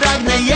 jej, bo